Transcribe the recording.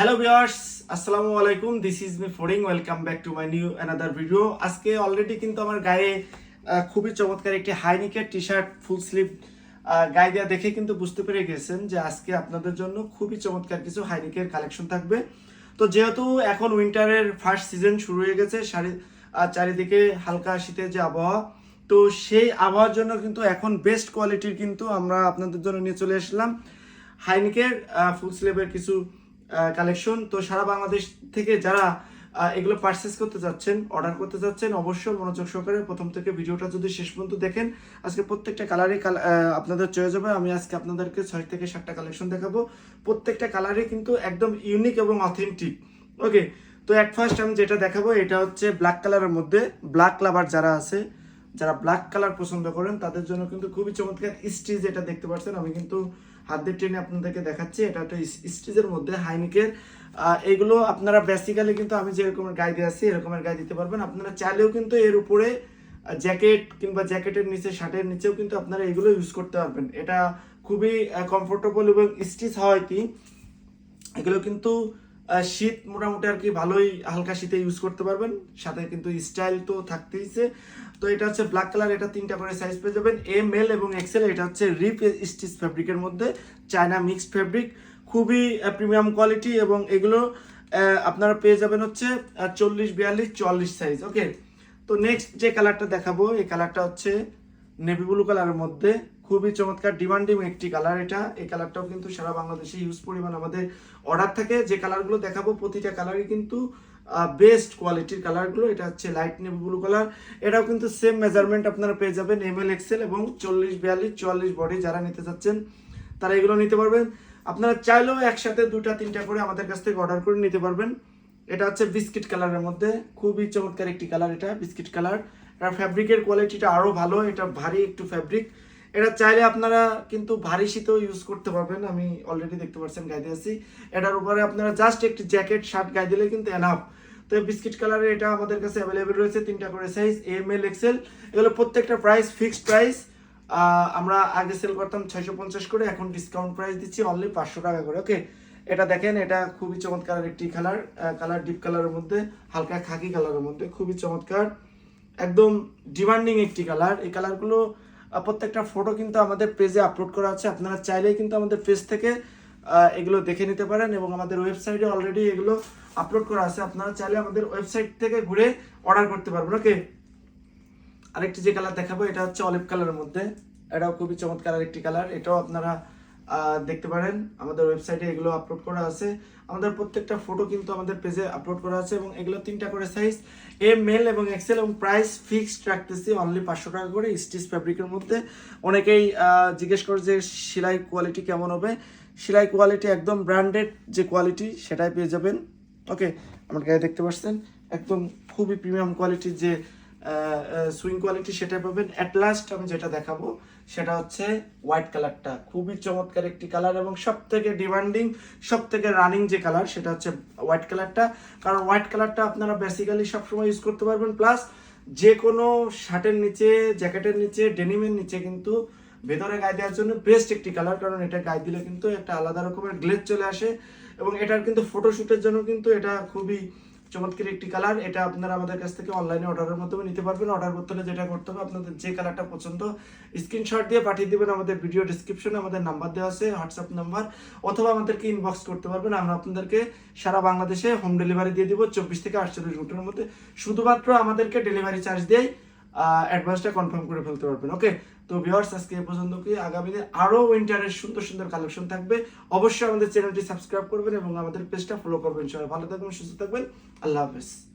Hello viewers আসসালামু আলাইকুম this is me ফোরিং welcome back to my new another video আজকে already কিন্তু আমার গায়ে খুবই চমৎকার একটি হাইনিকের টি শার্ট ফুল স্লিভ গায়ে দেওয়া দেখে কিন্তু বুঝতে পেরে গেছেন যে আজকে আপনাদের জন্য খুবই চমৎকার কিছু হাইনিকের কালেকশন থাকবে। তো যেহেতু এখন উইন্টারের ফার্স্ট সিজন শুরু হয়ে গেছে, সারি চারিদিকে হালকা শীতের যে আবহাওয়া, তো সেই আবহাওয়ার জন্য কিন্তু এখন বেস্ট কোয়ালিটির কিন্তু আমরা আপনাদের জন্য নিয়ে চলে আসলাম। হাইনিকের ফুল স্লিভের কিছু কালেকশন তো সারা বাংলাদেশ থেকে যারা এগুলো পারচেস করতে যাচ্ছেন অর্ডার করতে যাচ্ছেন অবশ্যই মনোযোগ সহকারে প্রথম থেকে ভিডিওটা যদি শেষ পর্যন্ত দেখেন, আজকে প্রত্যেকটা কালারই আপনাদের চয়ে যাবে। আমি আজকে আপনাদেরকে ছয় থেকে সাতটা কালেকশন দেখাবো। প্রত্যেকটা কালারই কিন্তু একদম ইউনিক এবং অথেন্টিক ওকে তো অ্যাট ফার্স্ট আমি যেটা দেখাবো, এটা হচ্ছে ব্ল্যাক কালারের মধ্যে ব্ল্যাক লাভার যারা আছে, যারা ব্ল্যাক কালার পছন্দ করেন, তাদের জন্য কিন্তু খুবই চমৎকার স্টিচ এটা দেখতে পাচ্ছেন। আমি কিন্তু হাত দিয়ে টেনে আপনাদেরকে দেখাচ্ছি, এটা একটা স্টিচের মধ্যে, হাইনিকের। এগুলো আপনারা বেসিক্যালি কিন্তু আমি যেরকমের গায়ে দিয়ে আছি, এরকমের গায়ে দিতে পারবেন। আপনারা চাইলেও কিন্তু এর উপরে জ্যাকেট কিংবা জ্যাকেটের নিচে, শার্টের নিচেও কিন্তু আপনারা এগুলো ইউজ করতে পারবেন। এটা খুবই কমফোর্টেবল এবং স্টিচ হয় কি এগুলো কিন্তু শীত মোটামুটি আর কি ভালোই হালকা শীতে ইউজ করতে পারবেন। সাথে কিন্তু স্টাইল তো থাকতেইছে। তো এটা হচ্ছে ব্ল্যাক কালার এটা তিনটা করে সাইজ পেয়ে যাবেন। এম এল এবং এক্সেল এটা হচ্ছে রিপ স্টিচ ফ্যাব্রিকের মধ্যে চায়না মিক্সড ফ্যাব্রিক খুবই প্রিমিয়াম কোয়ালিটি এবং এগুলো আপনারা পেয়ে যাবেন হচ্ছে চল্লিশ, বিয়াল্লিশ, চুয়াল্লিশ সাইজ ওকে তো নেক্সট যে কালারটা দেখাবো, এই কালারটা হচ্ছে নেভি ব্লু কালারের মধ্যে। খুবই চমৎকার ডিমান্ডিং একটি কালার এটা। এই কালারটাও কিন্তু সারা বাংলাদেশে ইউজ পরিমাণ আমাদের অর্ডার থাকে। যে কালারগুলো দেখাবো প্রতিটা কালারই কিন্তু বেস্ট কোয়ালিটির কালারগুলো এটা হচ্ছে লাইট নেভি ব্লু কালার এটাও কিন্তু সেম মেজারমেন্ট আপনারা পেয়ে যাবেন এম এল এক্সেল এবং চল্লিশ, বিয়াল্লিশ, চুয়াল্লিশ বডি যারা নিতে চাচ্ছেন, তারা এগুলো নিতে পারবেন। আপনারা চাইলেও একসাথে দুটা তিনটা করে আমাদের কাছ থেকে অর্ডার করে নিতে পারবেন। এটা হচ্ছে বিস্কিট কালারের মধ্যে। খুবই চমৎকার একটি কালার এটা বিস্কিট কালার এটা ফ্যাব্রিকের কোয়ালিটিটা আরও ভালো, এটা ভারী একটু ফ্যাব্রিক এটা চাইলে আপনারা কিন্তু ভারী শীতেও ইউজ করতে পারবেন। আমি অলরেডি দেখতে পাচ্ছেন গায়ে দিয়েছি এটার উপরে আপনারা জাস্ট একটি জ্যাকেট শার্ট গায়ে দিলে কিন্তু এনাফ তো বিস্কিট কালারের এটা আমাদের কাছে অ্যাভেলেবেল রয়েছে, তিনটা করে সাইজ এম এল এক্সেল এগুলো প্রত্যেকটা প্রাইস ফিক্সড প্রাইস আমরা আগে সেল করতাম ছয়শো পঞ্চাশ করে, এখন ডিসকাউন্ট প্রাইস দিচ্ছি অনলি পাঁচশো টাকা করে ওকে এটা দেখেন, এটা খুবই চমৎকার একটি কালার কালার ডিপ কালারের মধ্যে, হালকা খাকি কালারের মধ্যে, খুবই চমৎকার। একদম ডিমান্ডিং একটি কালার এই কালারগুলো প্রত্যেকটা ফটো কিন্তু আমাদের পেজে আপলোড করা আছে। আপনারা চাইলেই কিন্তু আমাদের পেজ থেকে এগুলো দেখে নিতে পারেন এবং আমাদের ওয়েবসাইটে অলরেডি এগুলো আপলোড করা আছে। আপনারা চাইলে আমাদের ওয়েবসাইট থেকে ঘুরে অর্ডার করতে পারবেন। ওকে আরেকটি যে কালার দেখাবো, এটা হচ্ছে অলিভ কালারের মধ্যে। এটাও খুবই চমৎকার আরেকটি কালার এটাও আপনারা দেখতে পারেন। আমাদের ওয়েবসাইটে এগুলো আপলোড করা আছে। আমাদের প্রত্যেকটা ফটো কিন্তু আমাদের পেজে আপলোড করা আছে এবং এগুলো তিনটা করে সাইজ এম মেল এবং এক্সেল এবং প্রাইস ফিক্সড রাখতেছি অনলি পাঁচশো টাকা করে স্টিচ ফ্যাব্রিকের মধ্যে। অনেকেই জিজ্ঞেস করে যে সেলাই কোয়ালিটি কেমন হবে? সেলাই কোয়ালিটি একদম ব্র্যান্ডেড যে কোয়ালিটি সেটাই পেয়ে যাবেন। ওকে আমার গায়ে দেখতে পাচ্ছেন, একদম খুবই প্রিমিয়াম কোয়ালিটির যে সুইং কোয়ালিটি সেটা পাবেন। অ্যাট লাস্ট আমি যেটা দেখাবো, সেটা হচ্ছে হোয়াইট কালারটা খুবই চমৎকার একটি কালার এবং সব থেকে ডিমান্ডিং সব থেকে রানিং যে কালার সেটা হচ্ছে হোয়াইট কালারটা কারণ হোয়াইট কালারটা আপনারা বেসিক্যালি সবসময় ইউজ করতে পারবেন। প্লাস যে কোনো শার্টের নিচে জ্যাকেটের নিচে ডেনিমের নিচে কিন্তু ভেতরে গায়ে দেওয়ার জন্য বেস্ট একটি কালার কারণ এটা গায়ে দিলে কিন্তু একটা আলাদা রকমের গ্লেজ চলে আসে। এবং এটার কিন্তু ফটোশুটের জন্য কিন্তু এটা খুবই চমৎকার একটি কালার এটা আপনারা আমাদের কাছ থেকে অনলাইনে অর্ডারের মাধ্যমে নিতে পারবেন। অর্ডার করতে হলে যেটা করতে হবে, আপনাদের যে কালারটা পছন্দ স্ক্রিনশট দিয়ে পাঠিয়ে দেবেন। আমাদের ভিডিও ডিসক্রিপশনে আমাদের নাম্বার দেওয়া আছে হোয়াটসঅ্যাপ নাম্বার অথবা আমাদেরকে ইনবক্স করতে পারবেন। আমরা আপনাদেরকে সারা বাংলাদেশে হোম ডেলিভারি দিয়ে দিব, চব্বিশ থেকে আটচল্লিশ ঘণ্টার মধ্যে। শুধুমাত্র আমাদেরকে ডেলিভারি চার্জ দিয়েই অ্যাডভান্সটা কনফার্ম করে ফেলতে পারবেন। ওকে তো ভিওয়ার্স আজকে এ পর্যন্ত কি? আগামী দিন আরও উইন্টারের সুন্দর সুন্দর কালেকশন থাকবে। অবশ্যই আমাদের চ্যানেলটি সাবস্ক্রাইব করবেন এবং আমাদের পেজটা ফলো করবেন। সবাই ভালো থাকবেন, সুস্থ থাকবেন। আল্লাহ হাফেজ।